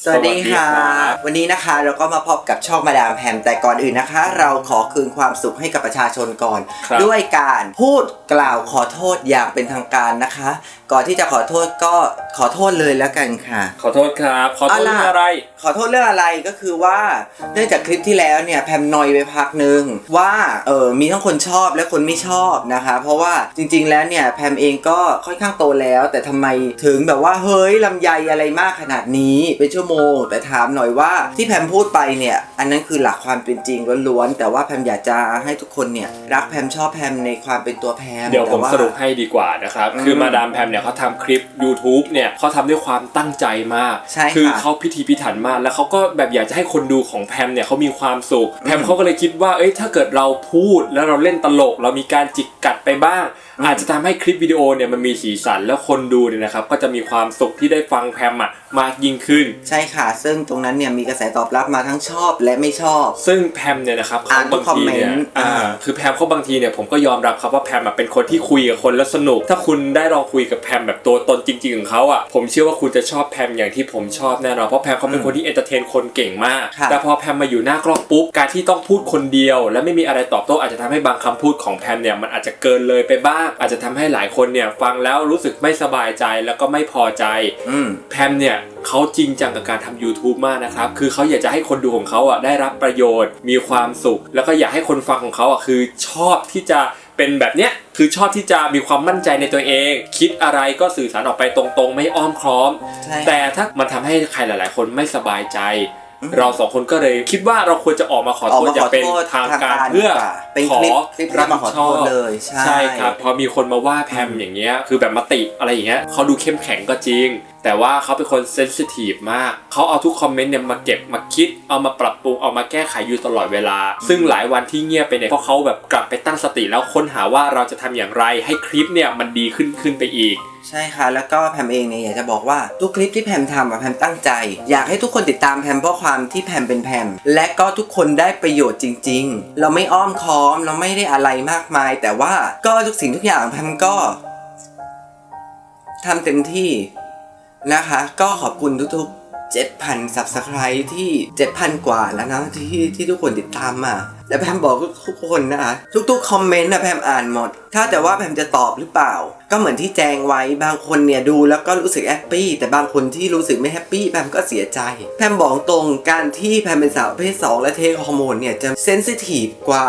สวัสดีค่ะสวัสดีครับวันนี้นะคะเราก็มาพบกับช่องมาดามแพมแต่ก่อนอื่นนะคะ เราขอคืนความสุขให้กับประชาชนก่อน ครับ ด้วยการพูดกล่าวขอโทษอย่างเป็นทางการนะคะ ก่อนที่จะขอโทษก็ขอโทษเลยแล้วกันค่ะ ขอโทษครับ ขอโทษเอาล่ะ เรื่องอะไร ขอโทษเรื่องอะไรก็คือว่าเนื่องจากคลิปที่แล้วเนี่ยแพมนอยไปพักหนึ่งว่าเออมีทั้งคนชอบและคนไม่ชอบนะคะ เพราะว่าจริง ๆ แล้วเนี่ยแพมเองก็ค่อนข้างโตแล้ว แต่ทำไมถึงแบบว่าเฮ้ยลำไยอะไรมากขนาดนี้เป็นชั่วโมง แต่ถามหน่อยว่าที่แพมพูดไปเนี่ย อันนั้นคือหลักความเป็นจริงล้วนๆ แต่ว่าแพมอยากจะให้ทุกคนเนี่ยรักแพมชอบแพมในความเป็นตัวแพมเดี๋ยวผมแต่าสรุปให้ดีกว่านะครับอืมคือมาดามแพมเนี่ยเขาทำคลิป YouTube เนี่ยเขาทำด้วยความตั้งใจมากใช่ค่ะคือเขาพิธีพิถันมาก แล้วเขาก็แบบอยากจะให้คนดูของแพมเนี่ยเขามีความสุข แพมเขาก็เลยคิดว่า เอ้ย ถ้าเกิดเราพูดแล้วเราเล่นตลก เรามีการจิกกัดไปบ้างอืมอาจจะทำให้คลิปวิดีโอเนี่ยมันมีสีสันแล้วคนดูเนี่ยนะครับก็จะมีความสุขที่ได้ฟังแพมอะมากยิ่งขึ้นใช่ค่ะ ซึ่งตรงนั้นเนี่ยมีกระแสตอบรับมาทั้งชอบและไม่ชอบ ซึ่งแพมเนี่ยนะครับอ่าเขานทุบากงคอมทีเมเนี่ยนต์อ่าอ่า คือแพมเขาบางทีเนี่ยผมก็ยอมรับครับว่าแพมอะเป็นคนที่คุยกับคนแล้วสนุก ถ้าคุณได้ลองคุยกับแพมแบบตัวตนจริงๆของเขาอะผมเชื่อว่าคุณจะชอบแพมอย่างที่ผมชอบแน่นอนเพราะแพมเขาเป็นคนที่เอนเตอร์เทนคนเก่งมาก ค่ะ แต่พอแพมมาอยู่หน้ากล้องปุ๊บการที่ต้องพูดคนเดียว และไม่มีอะไรตอบโต้อาจจะทำให้บางคำพูดของแพมเนี่ยมันอาจจะเกินเลยไปบ้าง อาจจะทำให้หลายคนเนี่ยฟังแล้วรู้สึกไม่สบายใจแล้วก็ไม่พอใจ อืม แพมเนี่ย เขาจริงจังกับการทำ YouTube มากนะครับ คือเขาอยากจะให้คนดูของเขาอะได้รับประโยชน์ มีความสุข แล้วก็อยากให้คนฟังของเขาอะคือชอบที่จะเป็นแบบเนี้ยคือชอบที่จะมีความมั่นใจในตัวเอง คิดอะไรก็สื่อสารออกไปตรงๆ ไม่อ้อมค้อมใช่ค่ะแต่ถ้ามันทำให้ใครหลาย ๆ คนไม่สบายใจอืม เราสองคนก็เลยคิดว่าเราควรจะออกมาขออโทอกษมาอย่าขอเป็นโทษทางการทางการเพื่อดีกว่าเป็นขอคลิปคลิปที่รับมาขอผิดโทษเลย ใช่ครับพอมีคนมาว่าแพมอย่างเงี้ยคือแบบมาติอะไรอย่างเงี้ยเขาดูเข้มแข็งก็จริง แต่ว่าเขาเป็นคนเซนซิทีฟมากเขาเอาทุกคอมเมนต์เนี่ยมาเก็บมาคิด เอามาปรับปรุงเอามาแก้ไขอยู่ตลอดเวลา ซึ่งหลายวันที่เงียบไปเนี่ยเพราะเขาแบบกลับไปตั้งสติแล้วค้นหาว่าเราจะทำอย่างไรให้คลิปเนี่ยมันดีขึ้นขึ้นไปอีก ใช่ค่ะ แล้วก็แพมเองเนี่ยอยากจะบอกว่าทุกคลิปที่แพมทำอะแพมตั้งใจ อยากให้ทุกคนติดตามแพมเพราะความที่แพมเป็นแพมและก็ทุกคนได้ประโยชน์จริง ๆ เราไม่อ้อมค้อมเราไม่ได้อะไรมากมาย แต่ว่าก็ทุกสิ่งทุกอย่างแพมก็ทำเต็มที่นะคะ ก็ขอบคุณทุกๆ 7,000 subscribe ที่ 7,000 กว่าแล้วนะที่ที่ทุกคนติดตามมาและแพมบอกทุกคนนะคะทุกๆคอมเมนต์นะแพมอ่านหมด ถ้าแต่ว่าแพมจะตอบหรือเปล่า ก็เหมือนที่แจงไว้บางคนเนี่ยดูแล้วก็รู้สึกแฮปปี้แต่บางคนที่รู้สึกไม่แฮปปี้แพมก็เสียใจ แพมบอกตรงการที่แพมเป็นสาวประเภท2และเทคฮอร์โมนเนี่ยจะเซนซิทีฟกว่า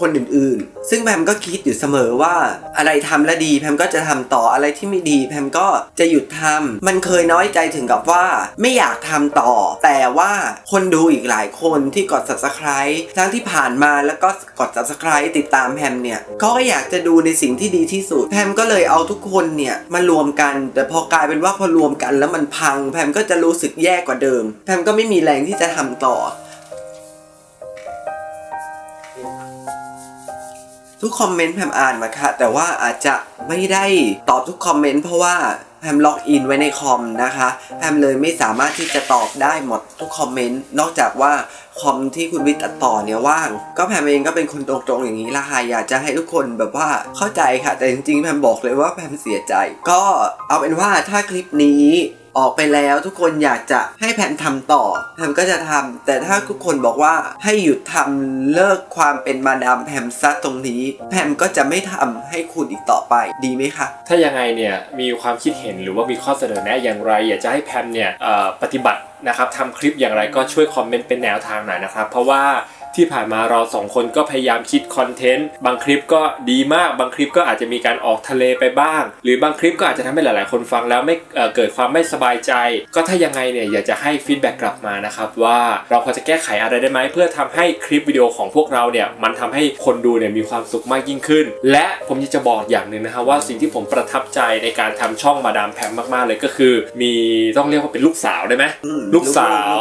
คนอื่นๆ ซึ่งแพมก็คิดอยู่เสมอว่าอะไรทำแล้วดีแพมก็จะทำต่ออะไรที่ไม่ดีแพมก็จะหยุดทำมันเคยน้อยใจถึงกับว่าไม่อยากทำต่อ แต่ว่าคนดูอีกหลายคนที่กด subscribe ทั้งที่ผ่านมาแล้วก็กด subscribe ติดตามแพมเนี่ยก็อยากจะดูในสิ่งที่ดีที่สุด แพมก็เลยเอาทุกคนเนี่ยมารวมกัน แต่พอกลายเป็นว่าพอรวมกันแล้วมันพัง แพมก็จะรู้สึกแย่กว่าเดิม แพมก็ไม่มีแรงที่จะทำต่อ ทุกคอมเมนต์แพมอ่านมาค่ะ แต่ว่าอาจจะไม่ได้ตอบทุกคอมเมนต์เพราะว่าแพมล็อกอินไว้ในคอมนะคะแพมเลยไม่สามารถที่จะตอบได้หมดทุกคอมเมนต์นอกจากว่าคอมที่คุณวิทย์ตัดต่อเนี่ยว่าง ก็แพมเองก็เป็นคนตรงๆอย่างนี้ละค่ะอยากจะให้ทุกคนแบบว่าเข้าใจค่ะ แต่จริงๆแพมบอกเลยว่าแพมเสียใจ ก็เอาเป็นว่าถ้าคลิปนี้ ออกไปแล้วทุกคนอยากจะให้แพมทำต่อแพมก็จะทำแต่ถ้าทุกคนบอกว่าให้หยุดทำเลิกความเป็นมาดามแพมซะตรงนี้ แพมก็จะไม่ทำให้คุณอีกต่อไปดีไหมคะ ถ้ายังไงเนี่ยมีความคิดเห็นหรือว่ามีข้อเสนอแนะอย่างไร อยากจะให้แพมเนี่ยปฏิบัตินะครับทำคลิปอย่างไรก็ช่วยคอมเมนต์เป็นแนวทางหน่อยนะครับ เพราะว่า ที่ผ่านมาเราสองคนก็พยายามคิดคอนเทนต์บางคลิปก็ดีมากบางคลิปก็อาจจะมีการออกทะเลไปบ้าง หรือบางคลิปก็อาจจะทำให้หลาย ๆ คนฟังแล้วไม่เเกิดความไม่สบายใจ ก็ถ้ายังไงเนี่ยอยากจะให้ฟีดแบ็กกลับมานะครับว่าเราพอจะแก้ไขอะไรได้ไหมเพื่อทำให้คลิปวิดีโอของพวกเราเนี่ยมันทำให้คนดูเนี่ยมีความสุขมากยิ่งขึ้น และผมอยากจะบอกอย่างหนึ่งนะครับว่าสิ่งที่ผมประทับใจในการทำช่องมาดามแพมมาก ๆ เลยก็คือ มีต้องเรียกว่าเป็นลูกสาวได้ไหมลูกสาว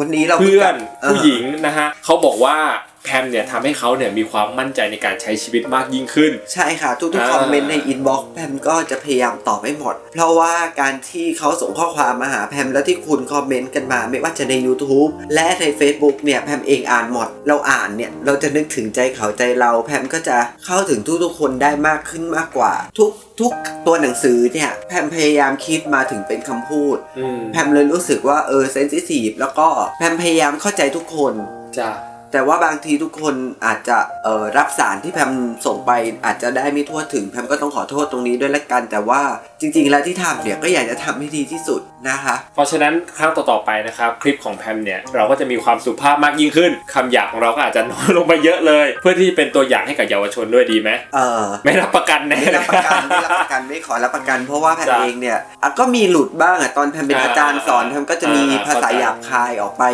วันนี้เราเพื่อนผู้หญิงนะฮะเขาบอกว่าแพมเนี่ยทำให้เขาเนี่ยมีความมั่นใจในการใช้ชีวิตมากยิ่งขึ้น ใช่ค่ะทุกอ่าๆคอมเมนต์ในอินบ็อกซ์แพมก็จะพยายามตอบให้หมด เพราะว่าการที่เขาส่งข้อความมาหาแพมแล้วที่คุณคอมเมนต์กันมา ไม่ว่าจะใน YouTube และใน Facebook เนี่ยแพมเองอ่านหมด เราอ่านเนี่ยเราจะนึกถึงใจเขาใจเราแพมก็จะเข้าถึงทุกๆคนได้มากขึ้นมากกว่า ทุกทุกตัวหนังสือเนี่ยแพมพยายามคิดมาถึงเป็นคำพูดอืมแพมเลยรู้สึกว่าเออเซนซิทีฟแล้วก็แพมพยายามเข้าใจทุกคนจ้ะ แต่ว่าบางทีทุกคนอาจจะเอ่อรับสารที่แพมส่งไป อาจจะได้ไม่ทั่วถึงแพมก็ต้องขอโทษตรงนี้ด้วยละกัน แต่ว่าจริง ๆ แล้วที่ทำเนี่ยก็อยากจะทำให้ดีที่สุดนะคะ เพราะฉะนั้นครั้งต่อๆไปนะครับคลิปของแพมเนี่ยเราก็จะมีความสุภาพมากยิ่งขึ้นคำหยาบของเราก็อาจจะน้อยลงไปเยอะเลย เพื่อที่เป็นตัวอย่างให้กับเยาวชนด้วยดีไหมเออไม่รับประกันแน่ไม่เลรับยประกันไม่รับประกันไม่ขอรับประกัน เพราะว่าแพมจ้ะเองเนี่ยอะก็มีหลุดบ้างอะตอนแพมเป็นอ่าอาจารย์สอนแพมก็จะมีอ่าภาษาเข้าใจหยาบคายออกไป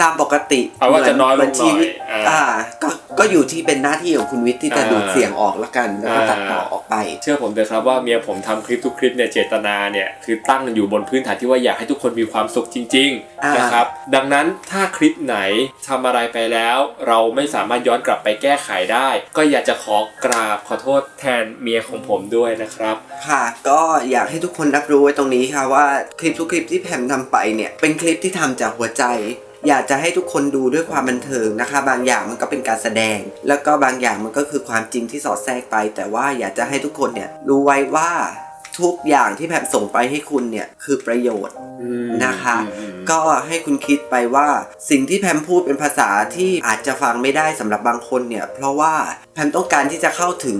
ตามปกติเอาว่าจะน้อยลงเหมืชีวิตหน่อยอ่าอ่าก็ก็อยู่ที่เป็นหน้าที่ของคุณวิทย์ที่จะอ่าดูดเสียงออกละกันแล้วก็อ่าตัดต่อออกไป เชื่อผมเถอะครับว่าเมียผมทำคลิปทุกคลิปเนี่ยเจตนาเนี่ยคือตั้งอยู่บนพื้นฐานที่ว่าอยากให้ทุกคนมีความสุขจริงอ่าๆนะครับดังนั้นถ้าคลิปไหนทำอะไรไปแล้ว เราไม่สามารถย้อนกลับไปแก้ไขได้ ก็อยากจะขอกราบขอโทษแทนเมียของผมด้วยนะครับค่ะก็อยากให้ทุกคนรับรู้ไว้ตรงนี้ค่ะว่าคลิปทุกคลิปที่แพมทำไปเนี่ยเป็นคลิปที่ทำจากหัวใจ อยากจะให้ทุกคนดูด้วยความบันเทิงนะคะ บางอย่างมันก็เป็นการแสดง แล้วก็บางอย่างมันก็คือความจริงที่สอดแทรกไป แต่ว่าอยากจะให้ทุกคนเนี่ยรู้ไว้ว่าทุกอย่างที่แพมส่งไปให้คุณเนี่ยคือประโยชน์นะคะอืมก็ให้คุณคิดไปว่าสิ่งที่แพมพูดเป็นภาษาที่อาจจะฟังไม่ได้สำหรับบางคนเนี่ยเพราะว่า แพมต้องการที่จะเข้าถึง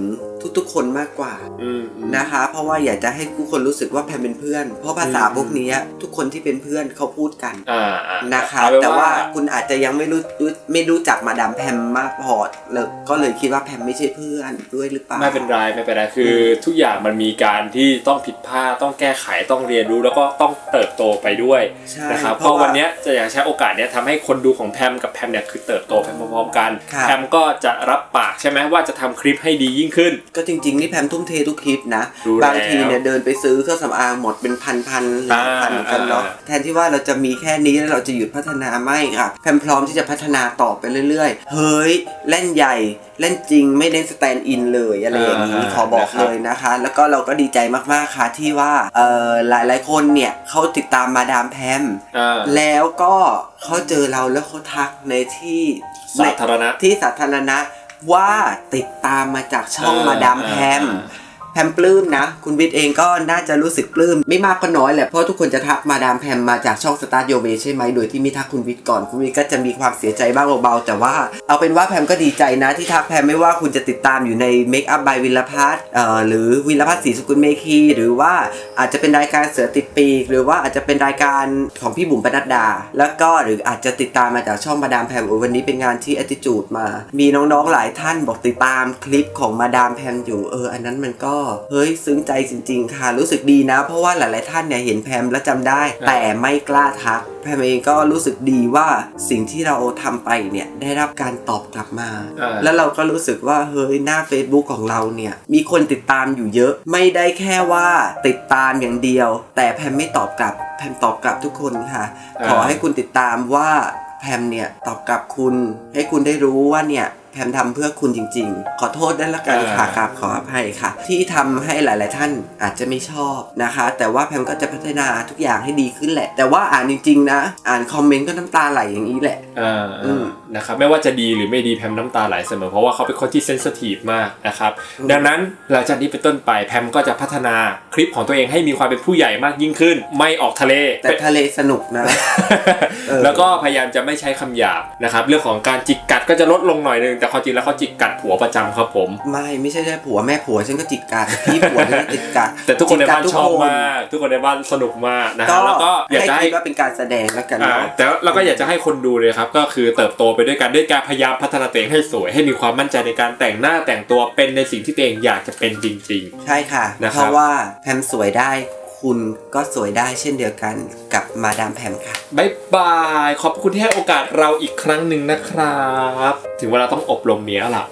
ทุกๆ คนมากกว่าอืมอืมนะคะ เพราะว่าอยากจะให้ทุกคนรู้สึกว่าแพมเป็นเพื่อน เพราะภาษาอืมพวกนี้ทุกคนที่เป็นเพื่อนเขาพูดกันอ่าอ่านะคะเอเป็นแต่ว่าคุณอาจจะยังไม่รู้รู้ไม่รู้จักมาดามแพมมากพอเลยก็เลยคิดว่าแพมไม่ใช่เพื่อนด้วยหรือเปล่าไม่เป็นไรไม่เป็นไรคืออทุกอย่างมันมีการที่ต้องผิดพลาดต้องแก้ไขต้องเรียนรู้แล้วก็ต้องเติบโตไปด้วยใช่นะครับเพเพราะราะว่าวันเนี้ยจะอยากใช้โอกาสเนี้ยทำให้คนดูของแพมกับแพมเนี่ยคือเติบโตไปพร้อมๆกันครับแพมก็จะรับปากใช่ไหมว่าจะทำคลิปให้ดียิ่งขึ้น ก็จริงๆนี่แพมทุ่มเททุกคลิปนะรู้แล้วบางทีเนี่ยเดินไปซื้อเครื่องสำอางหมดเป็นพันๆหลายพันกันเนาะอ่าแทนที่ว่าเราจะมีแค่นี้แล้วเราจะหยุดพัฒนาไม่ค่ะแพมพร้อมที่จะพัฒนาต่อไปเรื่อยๆ เฮ้ยเล่นใหญ่เล่นจริงไม่เน้นสแตนด์อินเลยอะไรอย่างนี้อ่าขอบอกนะครับเลยนะคะ แล้วก็เราก็ดีใจมากๆค่ะที่ว่าเอ่อหลายๆคนเนี่ยเขาติดตามมาดามแพมอ่าแล้วก็เขาเจอเราแล้วเขาทักในที่สาธารณะที่สาธารณะ ว่าติดตามมาจากช่องอ่ามาดามแพมอ่า แพมปลื้มนะ คุณวิทย์เองก็น่าจะรู้สึกปลื้มไม่มากก็น้อยแหละเพราะทุกคนจะทักมาดามแพมมาจากช่องสตาร์โยเวใช่ไหมโดยที่ไม่ทักคุณวิทย์ก่อนคุณวิทย์ก็จะมีความเสียใจบ้างเบาๆแต่ว่าเอาเป็นว่าแพมก็ดีใจนะที่ทักแพมไม่ว่าคุณจะติดตามอยู่ใน Make Up by วิลพัฒน์เอ่อหรือวิลพัฒน์ศรีสกุลเมคีหรือว่าอาจจะเป็นรายการเสือติดปีก หรือว่าอาจจะเป็นรายการของพี่บุ๋มปนัดดา แล้วก็หรืออาจจะติดตามมาจากช่องมาดามแพมวันนี้เป็นงานที่ attitude มา มีน้องๆหลายท่านบอกติดตามคลิปของมาดามแพมอยู่เอออันนั้นมันก็เฮ้ยซึ้งใจจริง ๆ ค่ะ รู้สึกดีนะ เพราะว่าหลาย ๆ ท่านเนี่ยเห็นแพมแล้วจำได้ แต่ไม่กล้าทักแพมเองก็รู้สึกดีว่าสิ่งที่เราทำไปเนี่ยได้รับการตอบกลับมาอ่าแล้วเราก็รู้สึกว่าเฮ้ยหน้า Facebook ของเราเนี่ยมีคนติดตามอยู่เยอะ ไม่ได้แค่ว่าติดตามอย่างเดียว แต่แพมไม่ตอบกลับแพมตอบกลับทุกคนค่ะอ่าขอให้คุณติดตามว่าแพมเนี่ยตอบกลับคุณ ให้คุณได้รู้ว่าเนี่ย แพมทำเพื่อคุณจริง ๆ ขอโทษด้วยละกันค่ะครับขออภัยค่ะ ที่ทำให้หลาย ๆ ท่านอาจจะไม่ชอบนะคะ แต่ว่าแพมก็จะพัฒนาทุกอย่างให้ดีขึ้นแหละ แต่ว่าอ่านจริง ๆ นะ อ่านคอมเมนต์ก็น้ำตาไหลอย่างนี้แหละอ่าอืมนะครับไม่ว่าจะดีหรือไม่ดีแพมน้ำตาไหลเสมอเพราะว่าเขาเป็นคนที่เซนสทีฟมากนะครับอืมดังนั้นหลังจากนี้เป็นต้นไปแพมก็จะพัฒนาคลิปของตัวเองให้มีความเป็นผู้ใหญ่มากยิ่งขึ้น ไม่ออกทะเล แต่ทะเลสนุกนะเออแล้วก็พยายามจะไม่ใช้คำหยาบนะครับเรื่องของการจิกกัดก็จะลดลงหน่อยนึงแต่ความจริงแล้วเขาจิกกัดผัวประจำครับผม ไม่ไม่ใช่แค่ผัวแม่ผัวฉันก็จิกกัดพี่ผัวฉันก็จิกกัดแต่ทุกคนในบ้านจิกกัดชอบทุกมากทุกคนในบ้านสนุกมากนะฮะก็แล้วก็อยากให้จะให้คิดว่าเป็นการแสดงแล้วกันอ่าเนาะ แต่เราก็อยากจะให้คนดูเลยครับ ก็คือเติบโตไปด้วยกันด้วยการพยายามพัฒนาตัวเองให้สวย ให้มีความมั่นใจในการแต่งหน้าแต่งตัวเป็นในสิ่งที่ตัวเองอยากจะเป็นจริง ใช่ค่ะ นะครับ เพราะว่าแพมสวยได้ คุณก็สวยได้เช่นเดียวกันกับมาดามแพมค่ะบายบาย ขอบคุณที่ให้โอกาสเราอีกครั้งหนึ่งนะครับ ถึงเวลาต้องอบรมเมียละ